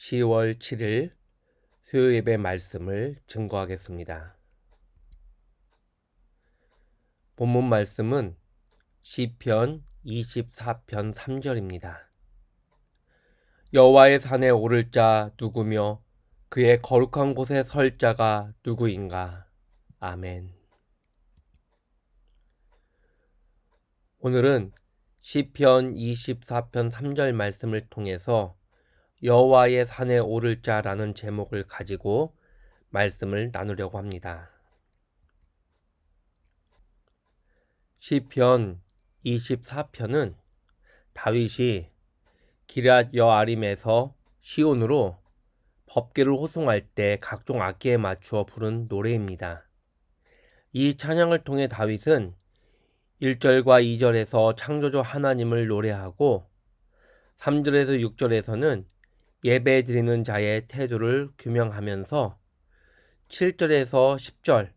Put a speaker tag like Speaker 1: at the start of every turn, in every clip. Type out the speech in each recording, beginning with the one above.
Speaker 1: 10월 7일 수요 예배 말씀을 증거하겠습니다. 본문 말씀은 시편 24편 3절입니다. 여호와의 산에 오를 자 누구며 그의 거룩한 곳에 설 자가 누구인가? 아멘. 오늘은 시편 24편 3절 말씀을 통해서 여호와의 산에 오를 자라는 제목을 가지고 말씀을 나누려고 합니다. 시편 24편은 다윗이 기랏 여아림에서 시온으로 법계를 호송할 때 각종 악기에 맞추어 부른 노래입니다. 이 찬양을 통해 다윗은 1절과 2절에서 창조주 하나님을 노래하고 3절에서 6절에서는 예배 드리는 자의 태도를 규명하면서 7절에서 10절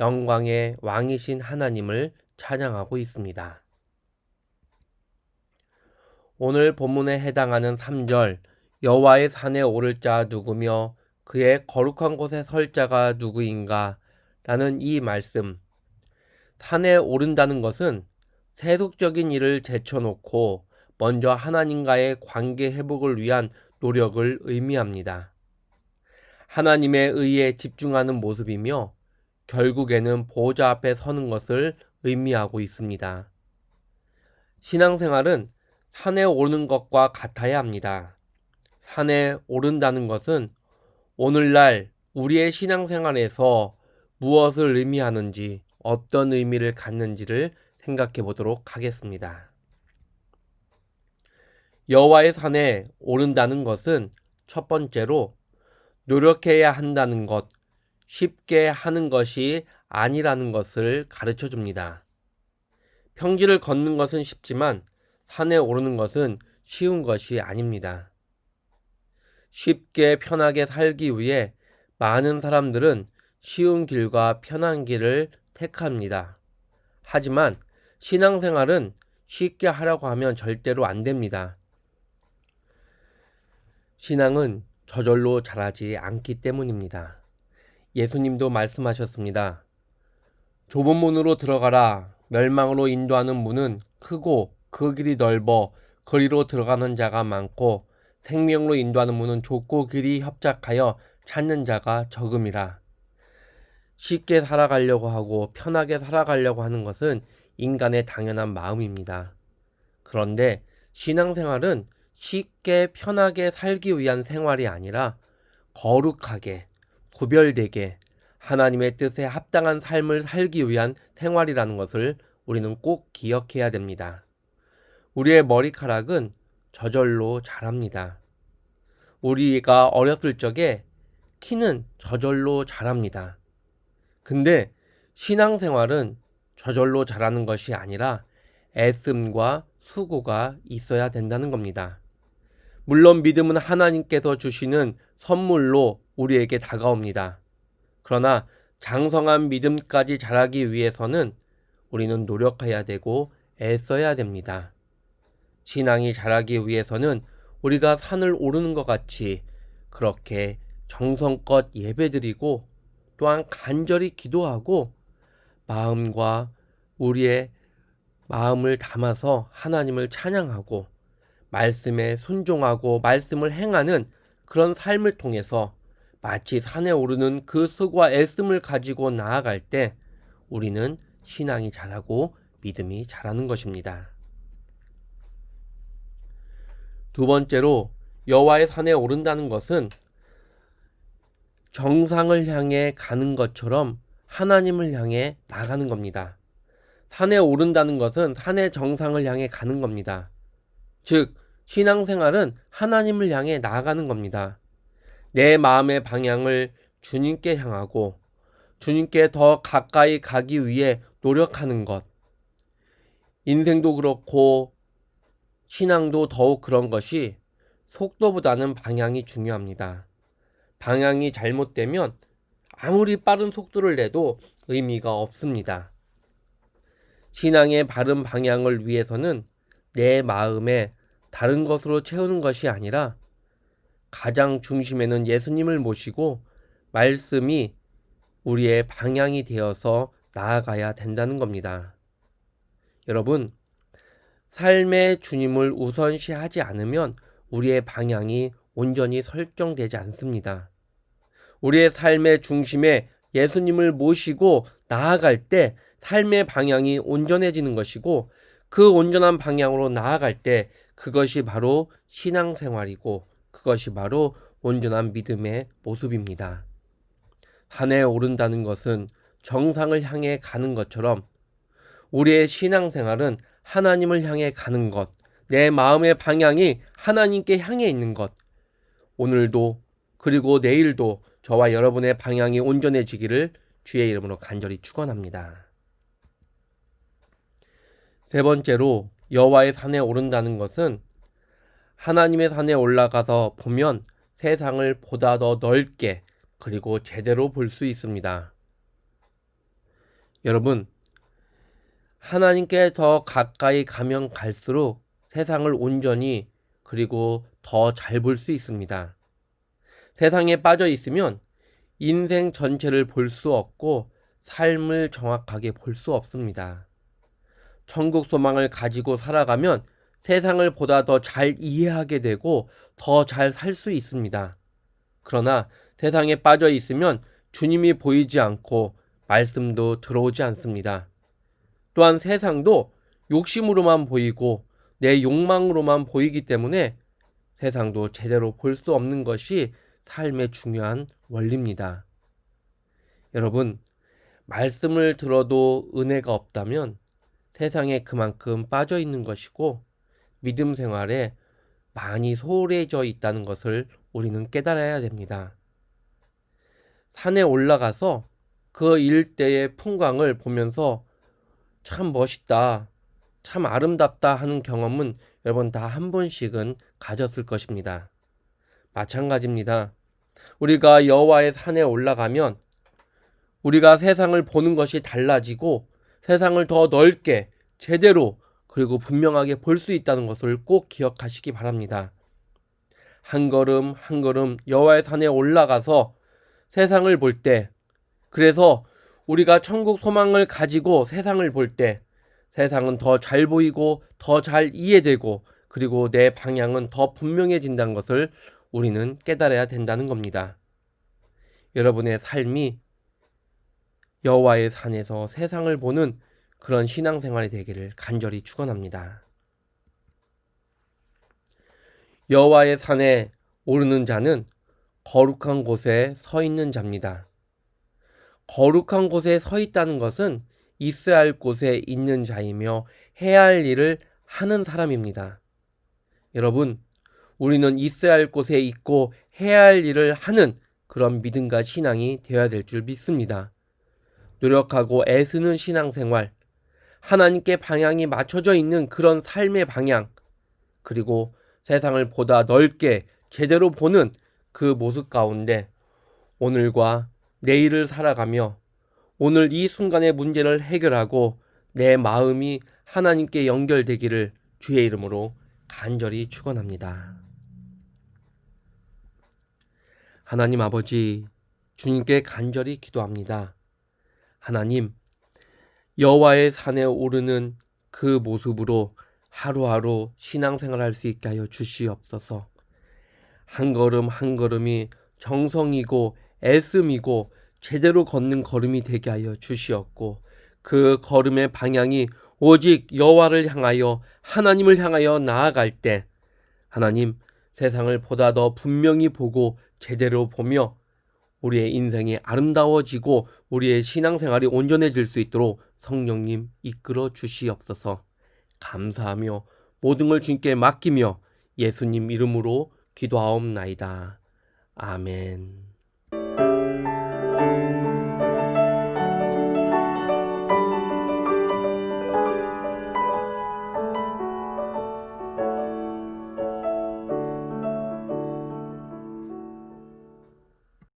Speaker 1: 영광의 왕이신 하나님을 찬양하고 있습니다. 오늘 본문에 해당하는 3절 여호와의 산에 오를 자 누구며 그의 거룩한 곳에 설 자가 누구인가 라는 이 말씀 산에 오른다는 것은 세속적인 일을 제쳐놓고 먼저 하나님과의 관계 회복을 위한 노력을 의미합니다. 하나님의 의에 집중하는 모습이며 결국에는 보호자 앞에 서는 것을 의미하고 있습니다. 신앙생활은 산에 오르는 것과 같아야 합니다. 산에 오른다는 것은 오늘날 우리의 신앙생활에서 무엇을 의미하는지 어떤 의미를 갖는지를 생각해 보도록 하겠습니다. 여호와의 산에 오른다는 것은 첫 번째로 노력해야 한다는 것, 쉽게 하는 것이 아니라는 것을 가르쳐 줍니다. 평지를 걷는 것은 쉽지만 산에 오르는 것은 쉬운 것이 아닙니다. 쉽게 편하게 살기 위해 많은 사람들은 쉬운 길과 편한 길을 택합니다. 하지만 신앙생활은 쉽게 하려고 하면 절대로 안 됩니다. 신앙은 저절로 자라지 않기 때문입니다. 예수님도 말씀하셨습니다. 좁은 문으로 들어가라. 멸망으로 인도하는 문은 크고 그 길이 넓어 거리로 들어가는 자가 많고 생명으로 인도하는 문은 좁고 길이 협착하여 찾는 자가 적음이라. 쉽게 살아가려고 하고 편하게 살아가려고 하는 것은 인간의 당연한 마음입니다. 그런데 신앙생활은 쉽게 편하게 살기 위한 생활이 아니라 거룩하게 구별되게 하나님의 뜻에 합당한 삶을 살기 위한 생활이라는 것을 우리는 꼭 기억해야 됩니다. 우리의 머리카락은 저절로 자랍니다. 우리가 어렸을 적에 키는 저절로 자랍니다. 근데 신앙생활은 저절로 자라는 것이 아니라 애씀과 수고가 있어야 된다는 겁니다. 물론 믿음은 하나님께서 주시는 선물로 우리에게 다가옵니다. 그러나 장성한 믿음까지 자라기 위해서는 우리는 노력해야 되고 애써야 됩니다. 신앙이 자라기 위해서는 우리가 산을 오르는 것 같이 그렇게 정성껏 예배드리고 또한 간절히 기도하고 마음과 우리의 마음을 담아서 하나님을 찬양하고 말씀에 순종하고 말씀을 행하는 그런 삶을 통해서 마치 산에 오르는 그 수고와 애씀을 가지고 나아갈 때 우리는 신앙이 자라고 믿음이 자라는 것입니다. 두 번째로 여호와의 산에 오른다는 것은 정상을 향해 가는 것처럼 하나님을 향해 나가는 겁니다. 산에 오른다는 것은 산의 정상을 향해 가는 겁니다. 즉, 신앙생활은 하나님을 향해 나아가는 겁니다. 내 마음의 방향을 주님께 향하고 주님께 더 가까이 가기 위해 노력하는 것. 인생도 그렇고 신앙도 더욱 그런 것이 속도보다는 방향이 중요합니다. 방향이 잘못되면 아무리 빠른 속도를 내도 의미가 없습니다. 신앙의 바른 방향을 위해서는 내 마음에 다른 것으로 채우는 것이 아니라 가장 중심에는 예수님을 모시고 말씀이 우리의 방향이 되어서 나아가야 된다는 겁니다. 여러분, 삶의 주님을 우선시하지 않으면 우리의 방향이 온전히 설정되지 않습니다. 우리의 삶의 중심에 예수님을 모시고 나아갈 때 삶의 방향이 온전해지는 것이고 그 온전한 방향으로 나아갈 때 그것이 바로 신앙생활이고 그것이 바로 온전한 믿음의 모습입니다. 산에 오른다는 것은 정상을 향해 가는 것처럼 우리의 신앙생활은 하나님을 향해 가는 것, 내 마음의 방향이 하나님께 향해 있는 것. 오늘도 그리고 내일도 저와 여러분의 방향이 온전해지기를 주의 이름으로 간절히 축원합니다. 세 번째로 여호와의 산에 오른다는 것은 하나님의 산에 올라가서 보면 세상을 보다 더 넓게 그리고 제대로 볼 수 있습니다. 여러분, 하나님께 더 가까이 가면 갈수록 세상을 온전히 그리고 더 잘 볼 수 있습니다. 세상에 빠져 있으면 인생 전체를 볼 수 없고 삶을 정확하게 볼 수 없습니다. 천국 소망을 가지고 살아가면 세상을 보다 더 잘 이해하게 되고 더 잘 살 수 있습니다. 그러나 세상에 빠져 있으면 주님이 보이지 않고 말씀도 들어오지 않습니다. 또한 세상도 욕심으로만 보이고 내 욕망으로만 보이기 때문에 세상도 제대로 볼 수 없는 것이 삶의 중요한 원리입니다. 여러분, 말씀을 들어도 은혜가 없다면 세상에 그만큼 빠져 있는 것이고 믿음 생활에 많이 소홀해져 있다는 것을 우리는 깨달아야 됩니다. 산에 올라가서 그 일대의 풍광을 보면서 참 멋있다, 참 아름답다 하는 경험은 여러분 다 한 번씩은 가졌을 것입니다. 마찬가지입니다. 우리가 여호와의 산에 올라가면 우리가 세상을 보는 것이 달라지고 세상을 더 넓게 제대로 그리고 분명하게 볼 수 있다는 것을 꼭 기억하시기 바랍니다. 한 걸음 한 걸음 여호와의 산에 올라가서 세상을 볼 때, 그래서 우리가 천국 소망을 가지고 세상을 볼 때, 세상은 더 잘 보이고 더 잘 이해되고 그리고 내 방향은 더 분명해진다는 것을 우리는 깨달아야 된다는 겁니다. 여러분의 삶이 여호와의 산에서 세상을 보는 그런 신앙생활이 되기를 간절히 축원합니다. 여호와의 산에 오르는 자는 거룩한 곳에 서 있는 자입니다. 거룩한 곳에 서 있다는 것은 있어야 할 곳에 있는 자이며 해야 할 일을 하는 사람입니다. 여러분, 우리는 있어야 할 곳에 있고 해야 할 일을 하는 그런 믿음과 신앙이 되어야 될 줄 믿습니다. 노력하고 애쓰는 신앙생활, 하나님께 방향이 맞춰져 있는 그런 삶의 방향, 그리고 세상을 보다 넓게 제대로 보는 그 모습 가운데 오늘과 내일을 살아가며 오늘 이 순간의 문제를 해결하고 내 마음이 하나님께 연결되기를 주의 이름으로 간절히 축원합니다. 하나님 아버지 주님께 간절히 기도합니다. 하나님 여호와의 산에 오르는 그 모습으로 하루하루 신앙생활할 수 있게 하여 주시옵소서. 한 걸음 한 걸음이 정성이고 애씀이고 제대로 걷는 걸음이 되게 하여 주시옵고 그 걸음의 방향이 오직 여호와를 향하여 하나님을 향하여 나아갈 때 하나님 세상을 보다 더 분명히 보고 제대로 보며 우리의 인생이 아름다워지고 우리의 신앙생활이 온전해질 수 있도록 성령님 이끌어 주시옵소서 감사하며 모든 걸 주님께 맡기며 예수님 이름으로 기도하옵나이다. 아멘.